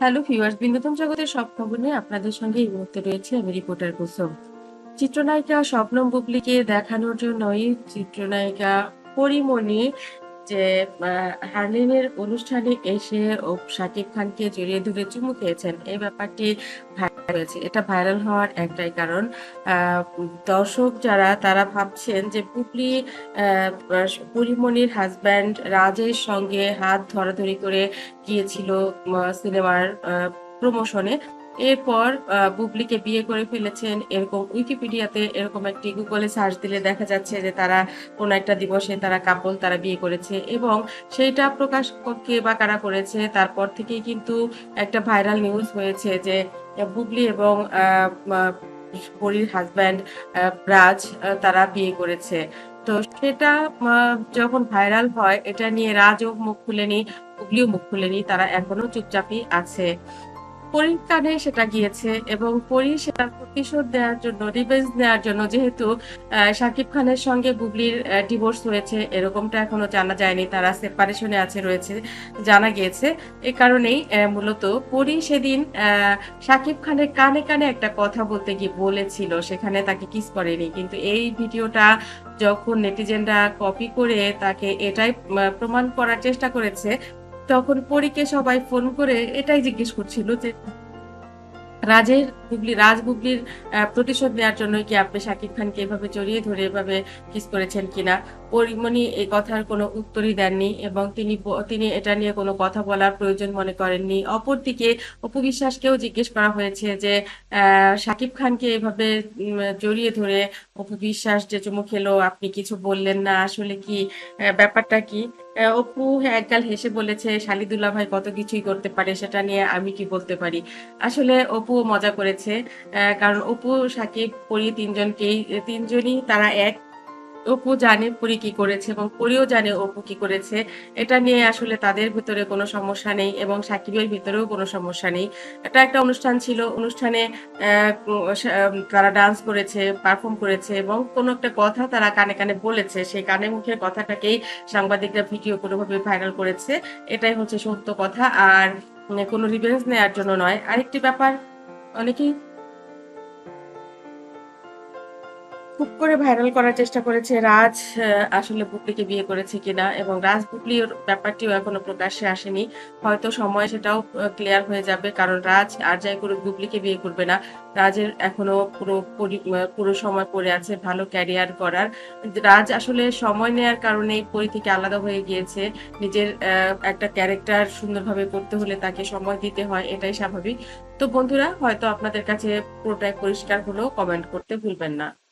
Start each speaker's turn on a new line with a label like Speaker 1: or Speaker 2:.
Speaker 1: Hello viewers, বিনোদন জগতের সব খবর নিয়ে আপনাদের সঙ্গে এই মুহূর্তে রয়েছে আমি রিপোর্টার কুসুম। চিত্রনায়িকা স্বপ্নম বুবলিকে দেখানোর জন্যই চিত্রনায়িকা পরিমণি যে আহ, হার্লিনের অনুষ্ঠানে এসে ও শাকিব খানকে জড়িয়ে ধরে চুমু খেয়েছেন এই ব্যাপারটি এটা ভাইরাল হওয়ার একটাই কারণ দর্শক যারা তারা ভাবছেন যে আহ, পরিমণির হাজব্যান্ড রাজের সঙ্গে হাত ধরাধরি করে গিয়েছিল সিনেমার প্রমোশনে এরপর বুবলিকে বিয়ে করে ফেলেছেন এরকম উইকিপিডিয়াতে এরকম একটি গুগলে সার্চ দিলে দেখা যাচ্ছে যে তারা কোনো একটা দিবসে তারা কাপল তারা বিয়ে করেছে এবং সেইটা প্রকাশ ক- বা কারা করেছে তারপর থেকেই কিন্তু একটা ভাইরাল নিউজ হয়েছে যে বুবলি এবং পরীর হাজব্যান্ড রাজ তারা বিয়ে করেছে। তো সেটা যখন ভাইরাল হয়, এটা নিয়ে রাজও মুখ খুলেনি, বুবলিও মুখ খুলেনি, তারা এখনও চুপচাপই আছে। পরীর কানে সেটা গিয়েছে এবং পরী সেটা প্রতিশোধ দেওয়ার জন্য রিভেঞ্জ নেওয়ার জন্য যেহেতু শাকিব খানের সঙ্গে বুবলির ডিভোর্স হয়েছে, এরকমটা এখনও জানা যায়নি, তারা সেপারেশনে আছে, রয়েছে, জানা গিয়েছে। এ কারণেই মূলত পরী সেদিন শাকিব খানের কানে কানে একটা কথা বলতে গিয়ে বলেছিল, সেখানে তাকে কিস করেনি। কিন্তু এই ভিডিওটা যখন নেটিজেনরা কপি করে তাকে এটাই প্রমাণ করার চেষ্টা করেছে তখন পরীকে সবাই ফোন করে এটাই জিজ্ঞেস করছিল যে, রাজের বুবলি, রাজ বুবলির প্রতিশোধ নেওয়ার জন্য কি আপনি শাকিব খানকে এভাবে জড়িয়ে ধরে এভাবে কিস করেছেন কিনা? পরিমণি এই কথার কোনো উত্তরই দেননি এবং তিনি তিনি এটা নিয়ে কোনো কথা বলার প্রয়োজন মনে করেননি। অপরদিকে অপু বিশ্বাসকেও জিজ্ঞেস করা হয়েছে যে শাকিব খানকে এভাবে জড়িয়ে ধরে অপু বিশ্বাস যে চুমু খেলো, আপনি কিছু বললেন না, আসলে কি ব্যাপারটা কি? অপু একগাল হেসে বলেছে, শালিদুল্লাহ ভাই কত কিছুই করতে পারে, সেটা নিয়ে আমি কি বলতে পারি? আসলে অপু মজা করেছে কারণ অপু, সাকিব, পরি তিনজনকেই, তিনজনই তারা এক অপু জানে পরি কি করেছে এবং পরিও জানে অপু কি করেছে। এটা নিয়ে আসলে তাদের ভিতরে কোনো সমস্যা নেই এবং সাকিবের ভিতরেও কোনো সমস্যা নেই। এটা একটা অনুষ্ঠান ছিল। অনুষ্ঠানে তারা ডান্স করেছে পারফর্ম করেছে এবং কোনো একটা কথা তারা কানে কানে বলেছে। সেই কানে মুখের কথাটাকেই সাংবাদিকরা ভিডিও কোনোভাবে ভাইরাল করেছে। এটাই হচ্ছে সত্য কথা। আর কোনো রিভেন্স নেওয়ার জন্য নয়। আরেকটি ব্যাপার, অনেকেই খুব করে ভাইরাল করার চেষ্টা করেছে রাজ আসলে বুবলিকে বিয়ে করেছে কিনা এবং রাজ বুবলির ব্যাপারটিও এখনও প্রকাশ্যে আসেনি। হয়তো সময় সেটাও ক্লিয়ার হয়ে যাবে কারণ রাজ আর যাই করে বুবলিকে বিয়ে করবে না। রাজের এখনও পুরো পরি- সময় পড়ে আছে ভালো ক্যারিয়ার করার। রাজ আসলে সময় নেওয়ার কারণে পরি থেকে আলাদা হয়ে গিয়েছে। নিজের একটা ক্যারেক্টার সুন্দরভাবে করতে হলে তাকে সময় দিতে হয়, এটাই স্বাভাবিক। তো বন্ধুরা, হয়তো আপনাদের কাছে পুরোটাই পরিষ্কার হলেও কমেন্ট করতে ভুলবেন না।